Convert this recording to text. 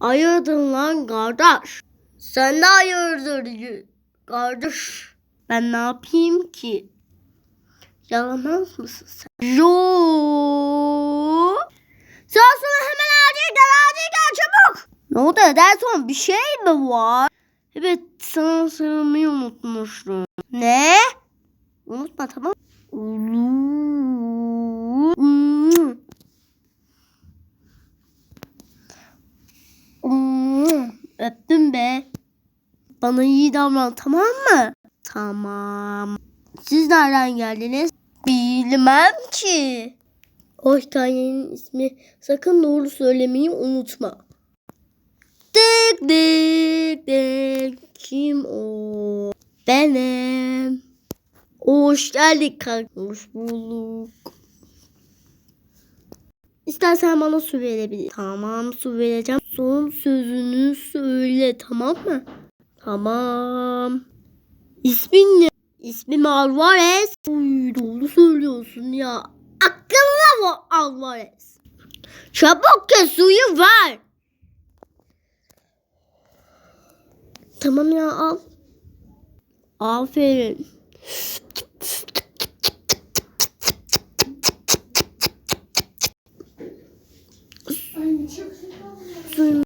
Hayırdır lan kardeş? Sen de hayırdır kardeş. Ben ne yapayım ki? Yalamaz mısın sen? Yo. Sağ sana hemen acil gel acil gel çabuk. Ne oldu Ederson bir şey mi var? Evet sana sarılmayı unutmuştum. Ne? Unutma tamam. Olur. Bana iyi davran tamam mı? Tamam. Siz nereden geldiniz? Bilmem ki. Hoştaye'nin ismi sakın doğru söylemeyi unutma. Dik dik dik. Kim o? Benim. Hoş geldik kanka. Hoş bulduk. İstersen bana su verebilir. Tamam su vereceğim. Son sözünü söyle tamam mı? Tamam. İsmin ne? İsmim Alvarez. Uy, doğru söylüyorsun ya. Akıllı bu Alvarez. Çabuk kes suyu ver. Tamam ya al. Aferin. Suyum